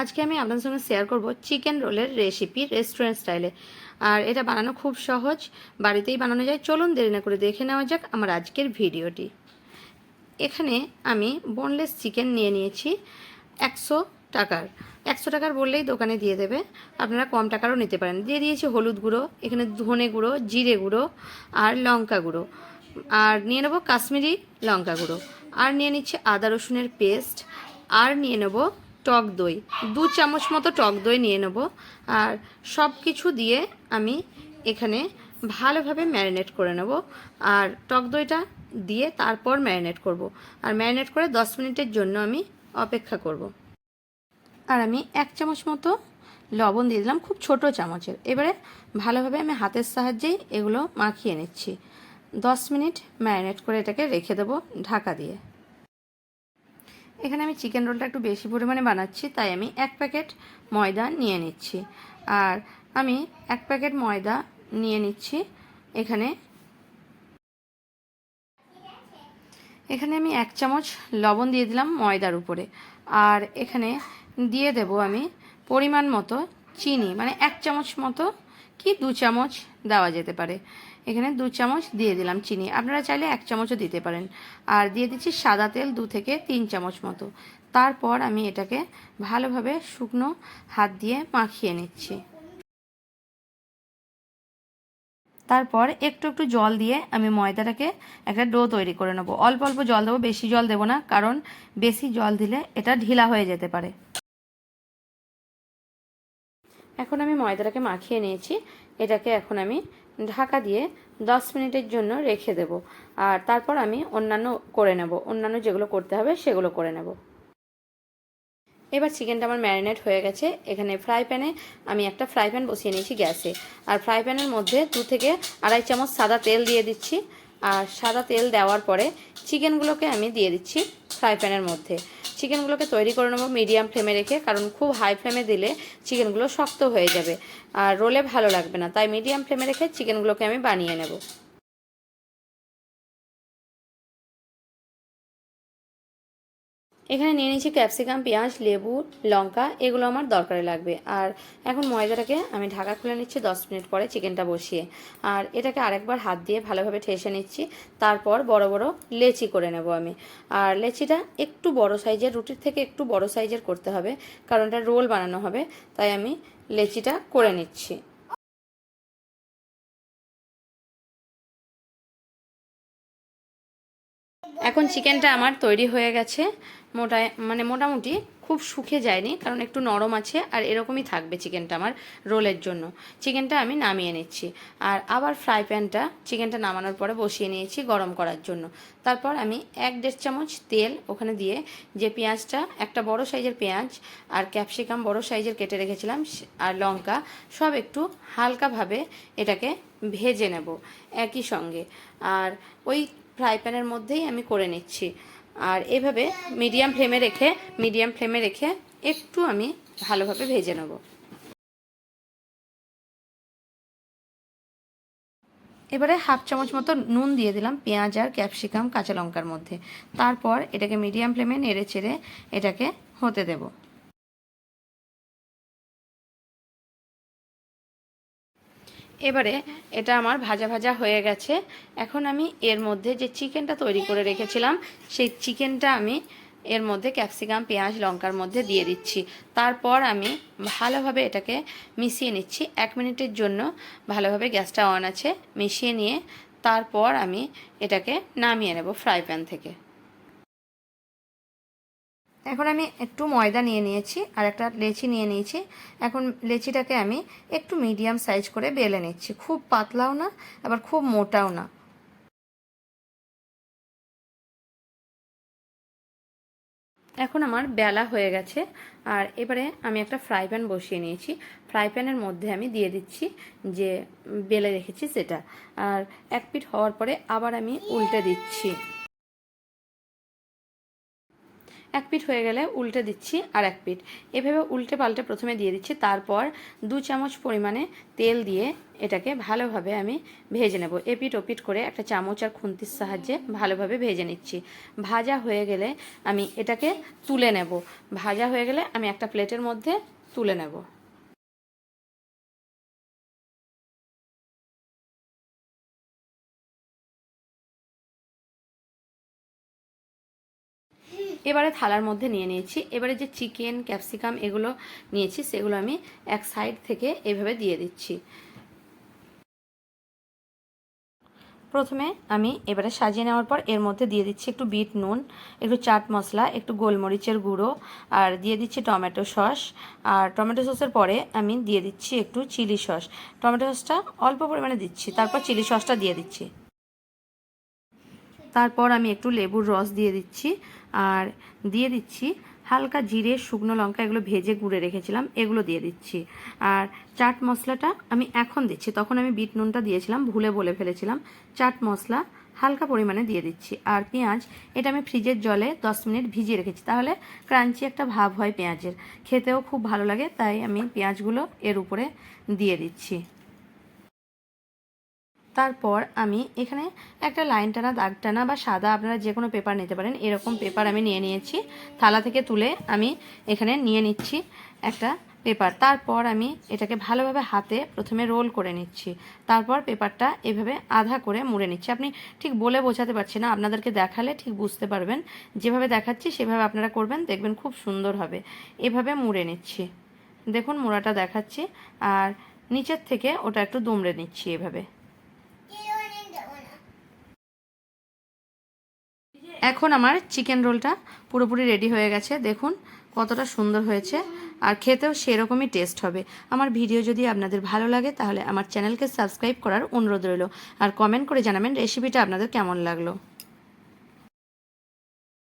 আজকে আমি আপনাদের সঙ্গে শেয়ার করব চিকেন রোলের রেসিপি রেস্টুরেন্ট স্টাইলে আর এটা বানানো খুব সহজ, বাড়িতেই বানানো যায়। চলুন দেরি না করে দেখে নেওয়া যাক আমার আজকের ভিডিওটি। এখানে আমি বোনলেস চিকেন নিয়ে নিয়েছি একশো টাকার। একশো টাকার বললেই দোকানে দিয়ে দেবে। আপনারা কম টাকারও নিতে পারেন। দিয়ে দিয়েছি হলুদ গুঁড়ো, এখানে ধনে গুঁড়ো, জিরে গুঁড়ো আর লঙ্কা গুঁড়ো। আর নিয়ে নেব কাশ্মীরি লঙ্কা গুঁড়ো। আর নিয়ে নিচ্ছি আদা রসুনের পেস্ট আর নিয়ে নেব টক দই। দু চামচ মতো টক দই নিয়ে নেব আর সব কিছু দিয়ে আমি এখানে ভালোভাবে ম্যারিনেট করে নেব। আর টক দইটা দিয়ে তারপর ম্যারিনেট করব। আর ম্যারিনেট করে দশ মিনিটের জন্য আমি অপেক্ষা করব। আর আমি এক চামচ মতো লবণ দিয়ে দিলাম, খুব ছোট চামচের। এবারে ভালোভাবে আমি হাতের সাহায্যেই এগুলো মাখিয়ে নিচ্ছি। দশ মিনিট ম্যারিনেট করে এটাকে রেখে দেবো ঢাকা দিয়ে। এখানে আমি চিকেন রোলটা একটু বেশি পরিমাণে বানাচ্ছি, তাই আমি এক প্যাকেট ময়দা নিয়ে নিচ্ছি। আর আমি এক প্যাকেট ময়দা নিয়ে নিচ্ছি, এখানে এখানে আমি এক চামচ লবণ দিয়ে দিলাম ময়দার উপরে। আর এখানে দিয়ে দেব আমি পরিমাণ মতো চিনি মানে এক চামচ মতো কি দু চামচ দেওয়া যেতে পারে। এখানে দু চামচ দিয়ে দিলাম চিনি। আপনারা চাইলে এক চামচও দিতে পারেন। আর দিয়ে দিচ্ছি সাদা তেল দু থেকে তিন চামচ মতো। তারপর আমি এটাকে ভালোভাবে শুকনো হাত দিয়ে মাখিয়ে নিচ্ছি। তারপর একটু একটু জল দিয়ে আমি ময়দাটাকে একটা ডো তৈরি করে নেব। অল্প অল্প জল দেবো, বেশি জল দেবো না, কারণ বেশি জল দিলে এটা ঢিলা হয়ে যেতে পারে। এখন আমি ময়দাটাকে মাখিয়ে নিয়েছি। এটাকে এখন আমি ঢাকা দিয়ে দশ মিনিটের জন্য রেখে দেব। আর তারপর আমি অন্যান্য করে নেব। অন্যান্য যেগুলো করতে হবে সেগুলো করে নেব। এবার চিকেনটা আমার ম্যারিনেট হয়ে গেছে। এখানে ফ্রাই প্যানে আমি একটা ফ্রাই প্যান বসিয়ে নিয়েছি গ্যাসে। আর ফ্রাই প্যানের মধ্যে দু থেকে আড়াই চামচ সাদা তেল দিয়ে দিচ্ছি। আর সাদা তেল দেওয়ার পরে চিকেনগুলোকে আমি দিয়ে দিচ্ছি ফ্রাই প্যানের মধ্যে। চিকেনগুলোকে তৈরি করে নেব মিডিয়াম ফ্লেমে রেখে, কারণ খুব হাই ফ্লেমে দিলে চিকেনগুলো শক্ত হয়ে যাবে। আর রোলে ভালো লাগবে না, তাই মিডিয়াম ফ্লেমে রেখে চিকেনগুলোকে আমি বানিয়ে নেব। এখানে নিয়ে নিয়েছি ক্যাপসিকাম, পেঁয়াজ, লেবু, লঙ্কা, এগুলো আমার দরকারে লাগবে। আর এখন ময়দাটাকে আমি ঢাকা খুলে নিচ্ছি, দশ মিনিট পরে চিকেনটা বসিয়ে। আর এটাকে আরেকবার হাত দিয়ে ভালোভাবে ঠেসে নিচ্ছি। তারপর বড় বড় লেচি করে নেব আমি। আর লেচিটা একটু বড় সাইজের, রুটির থেকে একটু বড় সাইজের করতে হবে, কারণ এটা রোল বানানো হবে, তাই আমি লেচিটা করে নিচ্ছি। এখন চিকেনটা আমার তৈরি হয়ে গেছে। মোটা মানে মোটামুটি খুব শুকে যায়নি, কারণ একটু নরম আছে, আর এরকমই থাকবে চিকেনটা আমার রোলের জন্য। চিকেনটা আমি নামিয়ে নিচ্ছি। আর আবার ফ্রাই প্যানটা, চিকেনটা নামানোর পরে বসিয়ে নিয়েছি গরম করার জন্য। তারপর আমি এক দেড় চামচ তেল ওখানে দিয়ে, যে পেঁয়াজটা, একটা বড় সাইজের পেঁয়াজ আর ক্যাপসিকাম বড় সাইজের কেটে রেখেছিলাম, আর লঙ্কা, সব একটু হালকাভাবে এটাকে ভেজে নেব একই সঙ্গে। আর ওই ফ্রাই প্যানের মধ্যেই আমি করে নিচ্ছি। আর এভাবে মিডিয়াম ফ্লেমে রেখে, মিডিয়াম ফ্লেমে রেখে একটু আমি ভালোভাবে ভেজে নেব। এবারে হাফ চামচ মতো নুন দিয়ে দিলাম পেঁয়াজ আর ক্যাপসিকাম কাঁচা লঙ্কার মধ্যে। তারপর এটাকে মিডিয়াম ফ্লেমে নেড়ে চেড়ে এটাকে হতে দেবো। এবারে এটা আমার ভাজা ভাজা হয়ে গেছে। এখন আমি এর মধ্যে যে চিকেনটা তৈরি করে রেখেছিলাম, সেই চিকেনটা আমি এর মধ্যে ক্যাপসিকাম, পেঁয়াজ, লঙ্কার মধ্যে দিয়ে দিচ্ছি। তারপর আমি ভালোভাবে এটাকে মিশিয়ে নিচ্ছি। এক মিনিটের জন্য ভালোভাবে গ্যাসটা অন আছে, মিশিয়ে নিয়ে তারপর আমি এটাকে নামিয়ে নেব ফ্রাই প্যান থেকে। এখন আমি একটু ময়দা নিয়ে নিয়েছি আর একটা লেচি নিয়ে নিয়েছি। এখন লেচিটাকে আমি একটু মিডিয়াম সাইজ করে বেলে নিচ্ছি। খুব পাতলাও না, আবার খুব মোটাও না। এখন আমার বেলা হয়ে গেছে আর এবারে আমি একটা ফ্রাই প্যান বসিয়ে নিয়েছি। ফ্রাই প্যানের মধ্যে আমি দিয়ে দিচ্ছি যে বেলে রেখেছি সেটা। আর এক পিঠ হওয়ার পরে আবার আমি উল্টে দিচ্ছি। এক পিঠ হয়ে গেলে উল্টে দিচ্ছি আর এক পিঠ। এভাবে উল্টে পাল্টে প্রথমে দিয়ে দিচ্ছি, তারপর দু চামচ পরিমাণে তেল দিয়ে এটাকে ভালোভাবে আমি ভেজে নেব। এপিট ওপিট করে একটা চামচ আর খুন্তির সাহায্যে ভালোভাবে ভেজে নিচ্ছি। ভাজা হয়ে গেলে আমি এটাকে তুলে নেব। ভাজা হয়ে গেলে আমি একটা প্লেটের মধ্যে তুলে নেব। এবারে থালার মধ্যে নিয়ে নিয়েছি। এবারে যে চিকেন, ক্যাপসিকাম এগুলো নিয়েছি, সেগুলো আমি এক সাইড থেকে এভাবে দিয়ে দিচ্ছি। প্রথমে আমি এবারে সাজিয়ে নেওয়ার পর এর মধ্যে দিয়ে দিচ্ছি একটু বিট নুন, একটু চাট মশলা, একটু গোলমরিচের গুঁড়ো, আর দিয়ে দিচ্ছি টমেটো সস। আর টমেটো সসের পরে আমি দিয়ে দিচ্ছি একটু চিলি সস। টমেটো সসটা অল্প পরিমাণে দিচ্ছি, তারপর চিলি সসটা দিয়ে দিচ্ছি। তারপর আমি একটু লেবুর রস দিয়ে দিচ্ছি, আর দিয়ে দিচ্ছি হালকা জিরে, শুকনো লঙ্কা, এগুলো ভেজে গুঁড়ে রেখেছিলাম, এগুলো দিয়ে দিচ্ছি। আর চাট মশলাটা আমি এখন দিচ্ছি, তখন আমি বিট নুনটা দিয়েছিলাম, ভুলে বলে ফেলেছিলাম, চাট মশলা হালকা পরিমাণে দিয়ে দিচ্ছি। আর পেঁয়াজ, এটা আমি ফ্রিজের জলে দশ মিনিট ভিজিয়ে রেখেছি, তাহলে ক্রাঞ্চি একটা ভাব হয় পেঁয়াজের। খেতেও খুব ভালো লাগে, তাই আমি পেঁয়াজগুলো এর উপরে দিয়ে দিচ্ছি। তারপর আমি এখানে একটা লাইন টানা, দাগ টানা বা সাদা আপনারা যে কোনো পেপার নিতে পারেন। এরকম পেপার আমি নিয়ে নিয়েছি। থালা থেকে তুলে আমি এখানে নিয়ে নিচ্ছি একটা পেপার তারপর আমি এটাকে ভালোভাবে হাতে প্রথমে রোল করে নিচ্ছি। তারপর পেপারটা এভাবে আধা করে মুড়ে নিচ্ছি। আপনি ঠিক বলে বোঝাতে পারছি না, আপনাদেরকে দেখালে ঠিক বুঝতে পারবেন। যেভাবে দেখাচ্ছি সেভাবে আপনারা করবেন, দেখবেন খুব সুন্দর হবে। এভাবে মুড়ে নিচ্ছি। দেখুন মোড়াটা দেখাচ্ছি। আর নিচের থেকে ওটা একটু দুমড়ে নিচ্ছি এভাবে। এখন আমার চিকেন রোলটা পুরোপুরি রেডি হয়ে গেছে। দেখুন কতটা সুন্দর হয়েছে আর খেতেও সেরকমই টেস্ট হবে। আমার ভিডিও যদি আপনাদের ভালো লাগে তাহলে আমার চ্যানেলকে সাবস্ক্রাইব করার অনুরোধ রইল। আর কমেন্ট করে জানাবেন রেসিপিটা আপনাদের কেমন লাগল।